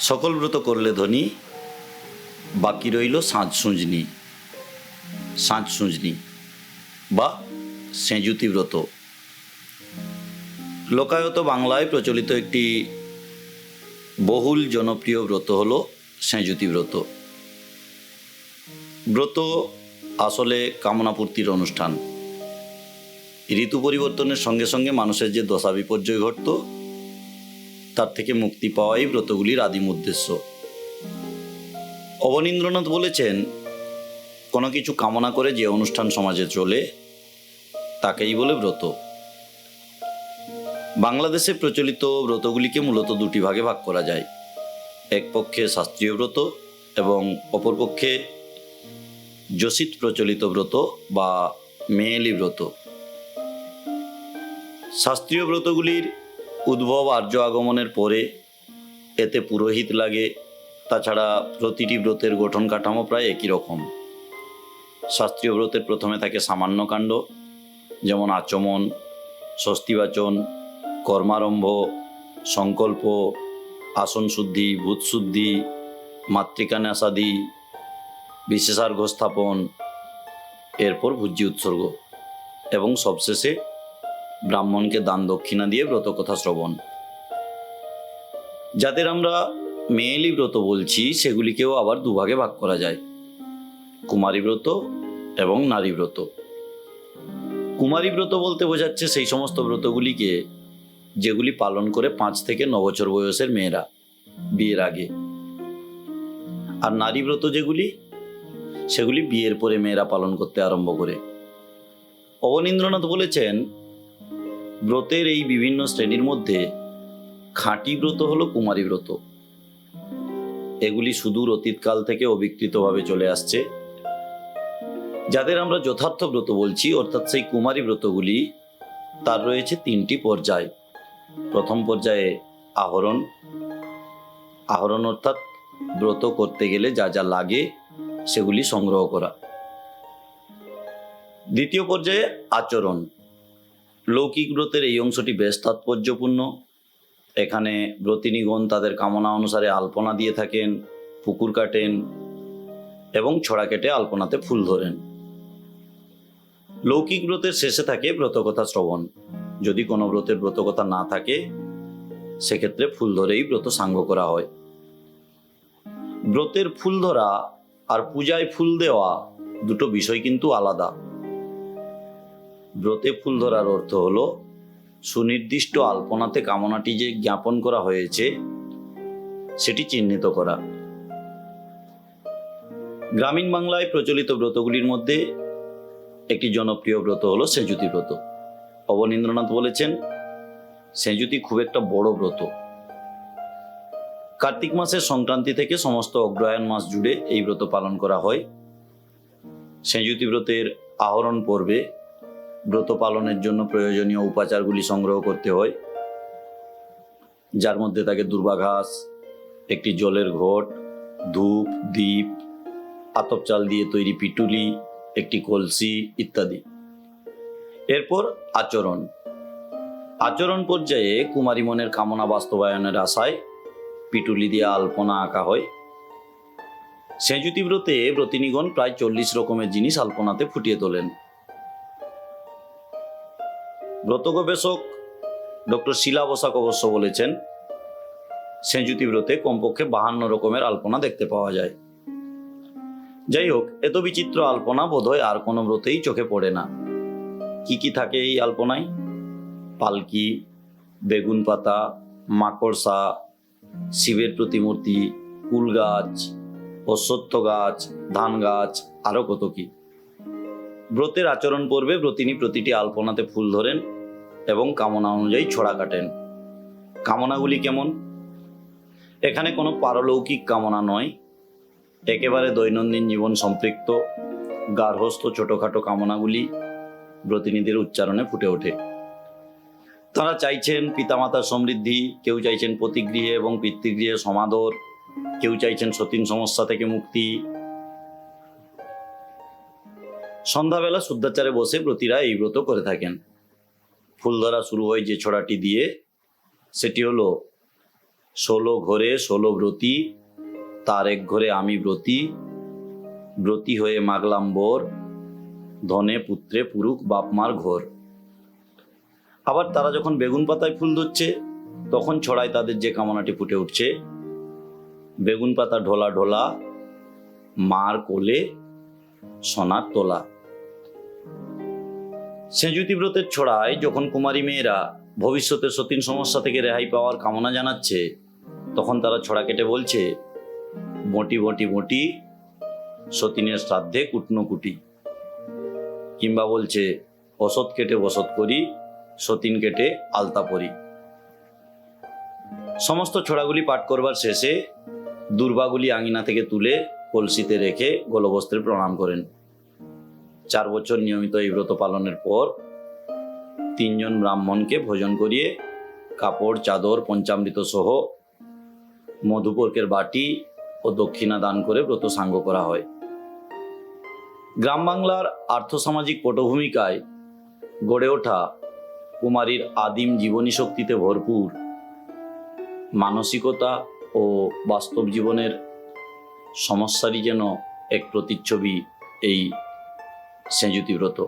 সকল ব্রত করলে ধনী, বাকি রইল সাঁঝ সুঁজনি। সাঁঝ সুঁজনি বা সেঁজুতি ব্রত। লোকায়ত বাংলায় প্রচলিত একটি বহুল জনপ্রিয় ব্রত হল সেঁজুতি ব্রত। ব্রত আসলে কামনাপূর্তির অনুষ্ঠান। ঋতু পরিবর্তনের সঙ্গে সঙ্গে মানুষের যে দশা বিপর্যয় ঘটত তার থেকে মুক্তি পাওয়াই ব্রতগুলির আদিম উদ্দেশ্য। অবনীন্দ্রনাথ বলেছেন, কোনো কিছু কামনা করে যে অনুষ্ঠান সমাজে চলে, তাকেই বলে ব্রত। বাংলাদেশে প্রচলিত ব্রতগুলিকে মূলত দুটি ভাগে ভাগ করা যায়। এক পক্ষে শাস্ত্রীয় ব্রত এবং অপর পক্ষে যোশিত প্রচলিত ব্রত বা মেয়েলি ব্রত। শাস্ত্রীয় ব্রতগুলির উদ্ভব আর্য আগমনের পরে এতে পুরোহিত লাগে। তাছাড়া প্রতিটি ব্রতের গঠন কাঠামো প্রায় একই রকম। শাস্ত্রীয় ব্রতের প্রথমে থাকে সামান্য কাণ্ড, যেমন আচমন, স্বস্তিবাচন, কর্মারম্ভ, সংকল্প, আসন শুদ্ধি, ভূত শুদ্ধি, মাতৃকান্যাসাদি, বিশেষার্ঘ স্থাপন, এরপর ভুজ্যি উৎসর্গ এবং সবশেষে ব্রাহ্মণকে দান দক্ষিণা দিয়ে ব্রত কথা শ্রবণ। যাদের আমরা মেয়েলি ব্রত বলছি, সেগুলিকেও আবার দুভাগে ভাগ করা যায়। কুমারী ব্রত এবং নারী ব্রত। কুমারী ব্রত বলতে বোঝাচ্ছে সেই সমস্ত ব্রতগুলিকে, যেগুলি পালন করে পাঁচ থেকে ন বছর বয়সের মেয়েরা বিয়ের আগে। আর নারী ব্রত যেগুলি, সেগুলি বিয়ের পরে মেয়েরা পালন করতে আরম্ভ করে। অবনীন্দ্রনাথ বলেছেন ব্রতের এই বিভিন্ন শ্রেণির মধ্যে খাঁটি ব্রত হলো কুমারী ব্রত। এগুলি সুদূর অতীতকাল থেকে অবিকৃতভাবে চলে আসছে। যাদের আমরা যথার্থ ব্রত বলছি, অর্থাৎ সেই কুমারী ব্রতগুলি, তার রয়েছে তিনটি পর্যায়। প্রথম পর্যায়ে আহরণ। আহরণ অর্থাৎ ব্রত করতে গেলে যা যা লাগে, সেগুলি সংগ্রহ করা। দ্বিতীয় পর্যায়ে আচরণ। লৌকিক ব্রতের এই অংশটি বেশ তাৎপর্যপূর্ণ। এখানে ব্রতিনিগণ তাদের কামনা অনুসারে আলপনা দিয়ে থাকেন, পুকুর কাটেন এবং ছড়া কেটে আলপনাতে ফুল ধরেন। লৌকিক ব্রতের শেষে থাকে ব্রতকথা শ্রবণ। যদি কোনো ব্রতের ব্রতকথা না থাকে, সেক্ষেত্রে ফুল ধরেই ব্রত সাঙ্গ করা হয়। ব্রতের ফুল ধরা আর পূজায় ফুল দেওয়া দুটো বিষয় কিন্তু আলাদা। ব্রতে ফুল ধরার অর্থ হলো, সুনির্দিষ্ট আলপনাতে কামনাটি যে জ্ঞাপন করা হয়েছে, সেটি চিহ্নিত করা। গ্রামীণ বাংলায় প্রচলিত ব্রতগুলির মধ্যে একটি জনপ্রিয় ব্রত হলো সেজুতি ব্রত। অবনীন্দ্রনাথ বলেছেন, সেজুতি খুব একটা বড় ব্রত। কার্তিক মাসের সংক্রান্তি থেকে সমস্ত অগ্রহায়ণ মাস জুড়ে এই ব্রত পালন করা হয়। সেজুতি ব্রতের আহরণ পর্বে ব্রত পালনের জন্য প্রয়োজনীয় উপাচারগুলি সংগ্রহ করতে হয়, যার মধ্যে থাকে দুর্বাঘাস, একটি জলের ঘট, ধূপ, দ্বীপ, আতপ চাল দিয়ে তৈরি পিটুলি, একটি কলসি ইত্যাদি। এরপর আচরণ। আচরণ পর্যায়ে কুমারী মনের কামনা বাস্তবায়নের আশায় পিটুলি দিয়ে আলপনা আঁকা হয়। সেঁজুতি ব্রতে ব্রতিনিগণ প্রায় চল্লিশ রকমের জিনিস আলপনাতে ফুটিয়ে তোলেন। ব্রত গবেষক ডক্টর শিলা বসাক অবশ্য বলেছেন সেঁজুতি ব্রতে কমপক্ষে বাহান্ন রকমের আলপনা দেখতে পাওয়া যায়। যাই হোক, এত বিচিত্র আলপনা বোধহয় আর কোনো ব্রতেই চোখে পড়ে না। কি কি থাকে এই আলপনায়? পালকি, বেগুন পাতা, মাকড়সা, শিবের প্রতিমূর্তি, কুল গাছ, অশ্বত্থ গাছ, ধান গাছ, আরও কত কি। ব্রতের আচরণ পর্বে ব্রতিনী প্রতিটি আলপনাতে ফুল ধরেন। এবং কামনা অনুযায়ী ছড়া কাটেন। কামনাগুলি কেমন? এখানে কোনো পারলৌকিক কামনা নয়। একেবারে দৈনন্দিন জীবন সম্পৃক্ত গার্হস্থ ছোটোখাটো কামনাগুলি ব্রতিনিধির উচ্চারণে ফুটে ওঠে। তারা চাইছেন পিতামাতার সমৃদ্ধি, কেউ চাইছেন প্রতিগৃহে এবং পিতৃগৃহে সমাদর, কেউ চাইছেন সতীন সমস্যা থেকে মুক্তি। সন্ধ্যাবেলা শুদ্ধাচারে বসে প্রতিরা এই ব্রত করে থাকেন। ফুল ধরা শুরু হয় যে ছড়াটি দিয়ে। সেটি হলো, ষোলো ঘরে ষোলো ব্রতী, তার এক ঘরে আমি ব্রতী ব্রতী হয়ে মাগলাম বোর, ধনে পুত্রে পুরুক বাপমার ঘর। আবার তারা যখন বেগুন পাতায় ফুল ধরছে, তখন ছড়ায় তাদের যে কামনাটি ফুটে উঠছে। বেগুন পাতা ঢোলা ঢোলা, মার কোলে সোনার তোলা। সেঁজুতি ব্রতের ছড়ায় যখন কুমারী মেয়েরা ভবিষ্যতে সতীন সমস্যা থেকে রেহাই পাওয়ার কামনা জানাচ্ছে, তখন তারা ছড়া কেটে বলছে বটি বটি বটি সতীনের শ্রাদ্ধে কুটনো কুটি। কিংবা বলছে, বসত কেটে বসত করি, সতীন কেটে আলতা পরি। সমস্ত ছড়াগুলি পাঠ করবার শেষে দুর্বাগুলি আঙিনা থেকে তুলে কলসিতে রেখে গোলবস্ত্রে প্রণাম করেন। চার বছর নিয়মিত এই ব্রত পালনের পর তিনজন ব্রাহ্মণকে ভোজন করিয়ে কাপড়, চাদর, পঞ্চামৃত সহ মধুপর্কের বাটি ও দক্ষিণা দান করে ব্রত সাঙ্গ করা হয়। গ্রাম বাংলার আর্থসামাজিক পটভূমিকায় গড়ে ওঠা কুমারীর আদিম জীবনী শক্তিতে ভরপুর মানসিকতা ও বাস্তব জীবনের সমস্যারই যেন এক প্রতিচ্ছবি এই সেঁজুতি ব্রত।